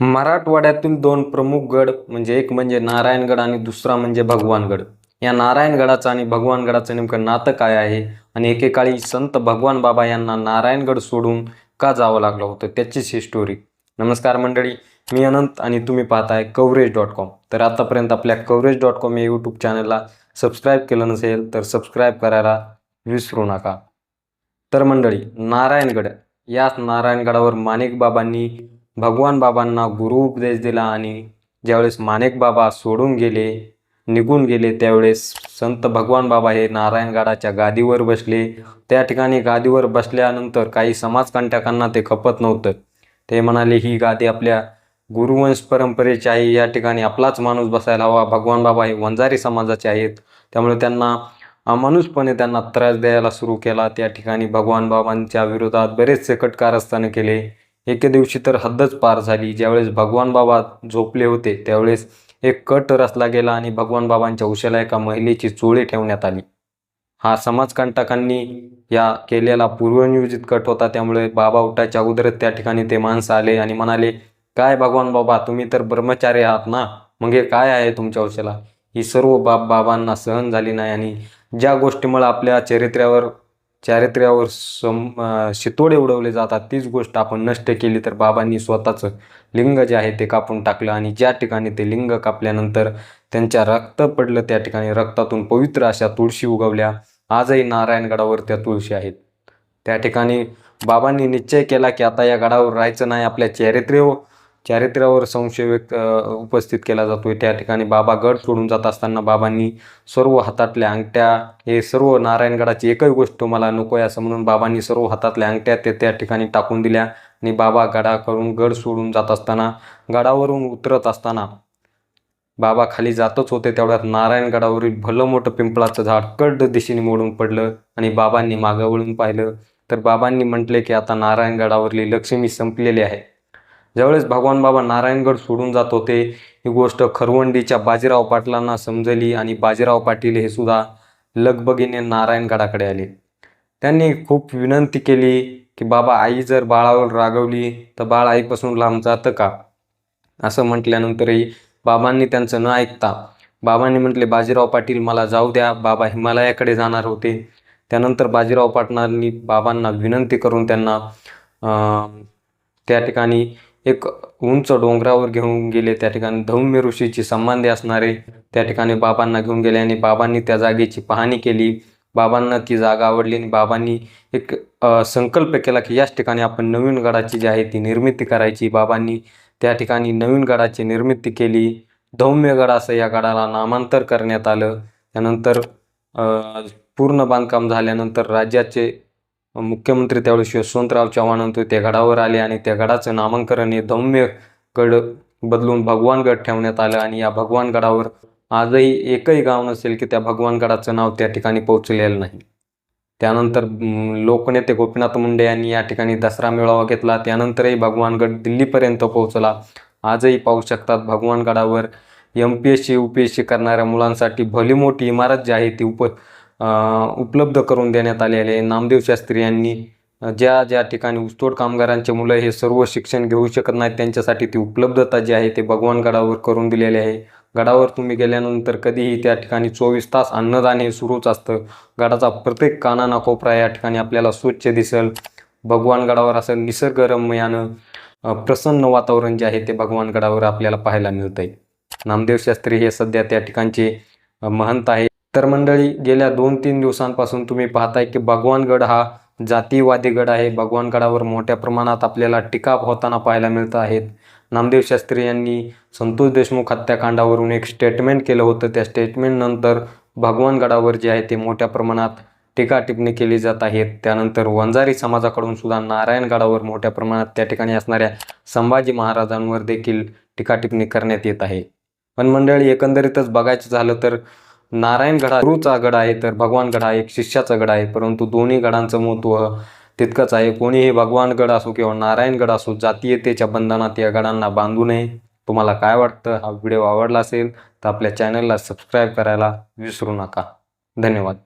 मराठवाड्यातील दोन प्रमुख गड म्हणजे एक म्हणजे नारायणगड आणि दुसरा म्हणजे भगवानगड. या नारायणगडाचं आणि भगवानगडाचं नेमकं नातं काय आहे? आणि एकेकाळी संत भगवान बाबा यांना नारायणगड सोडून का जावं लागलं होतं? त्याचीच ही स्टोरी नमस्कार मंडळी मी अनंत आणि तुम्ही पाहताय कवरेज डॉट कॉम. तर आतापर्यंत आपल्या कवरेज डॉट कॉम या यूट्यूब चॅनलला सबस्क्राईब केलं नसेल तर सबस्क्राईब करायला विसरू नका. तर मंडळी नारायणगड. याच नारायणगडावर माणिक बाबांनी भगवान बाबांना गुरु उपदेश दिला आणि ज्यावेळेस माणिक बाबा सोडून गेले निघून गेले त्यावेळेस संत भगवान बाबा हे नारायणगडाच्या गादीवर बसले. त्या ठिकाणी गादीवर बसल्यानंतर काही समाजकंटकांना ते खपत नव्हतं. ते म्हणाले ही गादी आपल्या गुरुवंश परंपरेची आहे. या ठिकाणी आपलाच माणूस बसायला हवा. भगवान बाबा हे वंजारी समाजाचे आहेत. त्यामुळे त्यांना अमानुषपणे त्यांना त्रास द्यायला सुरू केला. त्या ठिकाणी भगवान बाबांच्या विरोधात बरेचसे कटकारस्थाने केले. एके दिवशी तर हद्दच पार झाली. ज्यावेळेस भगवान बाबा झोपले होते त्यावेळेस एक कट रचला गेला आणि भगवान बाबांच्या उशेला एका महिलेची चोळी ठेवण्यात आली. हा समाजकंटकांनी या केलेला पूर्वनियोजित कट होता. त्यामुळे बाबा उठायच्या अगोदरच त्या ठिकाणी ते माणसं आले आणि म्हणाले काय भगवान बाबा तुम्ही तर ब्रह्मचारी आहात ना? मग हे काय आहे तुमच्या उशेला? ही सर्व बाब बाबांना सहन झाली नाही आणि ज्या गोष्टीमुळे आपल्या चरित्र्यावर चारित्र्यावर सम शितोडे उडवले जातात. तीच गोष्ट आपण नष्ट केली तर बाबांनी स्वतःचं लिंग जे आहे ते कापून टाकलं आणि ज्या ठिकाणी ते लिंग कापल्यानंतर त्यांच्या रक्त पडलं त्या ठिकाणी रक्तातून पवित्र अशा तुळशी उगवल्या. आजही नारायणगडावर त्या तुळशी आहेत. त्या ठिकाणी बाबांनी निश्चय केला की आता या गडावर राहायचं नाही. आपल्या चारित्र्य चारित्र्यावर संशय व्यक्त उपस्थित केला जातोय. त्या ठिकाणी बाबा गड सोडून जात असताना बाबांनी सर्व हातातल्या अंगठ्या हे सर्व नारायणगडाची एकही गोष्ट मला नको आहे असं म्हणून बाबांनी सर्व हातातल्या अंगठ्या ते त्या ठिकाणी टाकून दिल्या. आणि बाबा गडाकडून गड सोडून जात असताना गडावरून उतरत असताना बाबा खाली जातच होते. तेवढ्यात नारायणगडावरील भलं मोठं पिंपळाचं झाड कड दिशेने मोडून पडलं आणि बाबांनी मागं वळून पाहिलं. तर बाबांनी म्हटले की आता नारायणगडावरली लक्ष्मी संपलेली आहे. ज्यावेळेस भगवान बाबा नारायणगड सोडून जात होते ही गोष्ट खरवंडीच्या बाजीराव पाटलांना समजली आणि बाजीराव पाटील हे सुद्धा लगबगीने नारायणगडाकडे आले. त्यांनी खूप विनंती केली की बाबा आई जर बाळावर रागवली तर बाळ आईपासून लांब जातं का? असं म्हटल्यानंतरही बाबांनी त्यांचं न ऐकता बाबांनी म्हटले बाजीराव पाटील मला जाऊ द्या. बाबा हिमालयाकडे जाणार होते. त्यानंतर बाजीराव पाटलांनी बाबांना विनंती करून त्यांना त्या ठिकाणी एक उंच डोंगरावर घेऊन गेले त्या ठिकाणी. धौम्य ऋषीची संबंधी असणारे त्या ठिकाणी बाबांना घेऊन गेले आणि बाबांनी त्या जागेची पाहणी केली. बाबांना ती जागा आवडली आणि बाबांनी एक संकल्प केला की याच ठिकाणी आपण नवीन गडाची जी आहे ती निर्मिती करायची. बाबांनी त्या ठिकाणी नवीन गडाची निर्मिती केली. धौम्य गड असं या गडाला नामांतर करण्यात आलं. त्यानंतर पूर्ण बांधकाम झाल्यानंतर राज्याचे मुख्यमंत्री त्यावेळेस यशवंतराव चव्हाण होते त्या गडावर आले आणि त्या गडाचं नामांकरण हे धौम्य गड बदलून भगवानगड ठेवण्यात आलं आणि या भगवानगडावर आजही एकही गाव नसेल की त्या भगवानगडाचं नाव त्या ठिकाणी पोहोचलेलं नाही. त्यानंतर लोकनेते गोपीनाथ मुंडे यांनी या ठिकाणी दसरा मेळावा घेतला. त्यानंतरही भगवानगड दिल्लीपर्यंत पोहोचला. आजही पाहू शकतात भगवानगडावर M P S C U P S C करणाऱ्या मुलांसाठी भली मोठी इमारत जी आहे ती उप उपलब्ध करून देण्यात आलेले आहे. नामदेव शास्त्री यांनी ज्या ज्या ठिकाणी ऊसतोड कामगारांचे मुलं हे सर्व शिक्षण घेऊ शकत नाहीत त्यांच्यासाठी ती उपलब्धता जी आहे ते भगवानगडावर करून दिलेली आहे. गडावर तुम्ही गेल्यानंतर कधीही त्या ठिकाणी चोवीस तास अन्नदान हे सुरूच असतं. गडाचा प्रत्येक कानाना कोपरा या ठिकाणी आपल्याला स्वच्छ दिसेल. भगवानगडावर असं निसर्गरम्यानं प्रसन्न वातावरण जे आहे ते भगवानगडावर आपल्याला पाहायला मिळतंय. नामदेव शास्त्री हे सध्या त्या ठिकाणचे महंत आहे तर मंडळी गेल्या दोन तीन दिवसांपासून तुम्ही पाहताय की भगवानगड हा जातीवादी गड आहे. भगवानगडावर मोठ्या प्रमाणात आपल्याला टीका होताना पाहायला मिळत आहेत. नामदेव शास्त्री यांनी संतोष देशमुख हत्याकांडावरून एक स्टेटमेंट केलं होतं. त्या स्टेटमेंटनंतर भगवानगडावर जे आहे ते मोठ्या प्रमाणात टीका टिप्पणी केली जात आहेत. त्यानंतर वंजारी समाजाकडून सुद्धा नारायणगडावर मोठ्या प्रमाणात त्या ठिकाणी असणाऱ्या संभाजी महाराजांवर देखील टीका टिप्पणी करण्यात येत आहे. पण मंडळी एकंदरीतच बघायचं झालं तर नारायणगड गुरुचा गड आहे तर भगवानगड हा एक शिष्याचा गड आहे परंतु दोन्ही गडांचं महत्त्व तितकंच आहे. कोणीही भगवानगड असो किंवा नारायणगड असो जातीयतेच्या बंधनात या गडांना बांधू नये. तुम्हाला काय वाटतं? हा व्हिडिओ आवडला असेल तर आपल्या चॅनलला सबस्क्राईब करायला विसरू नका. धन्यवाद.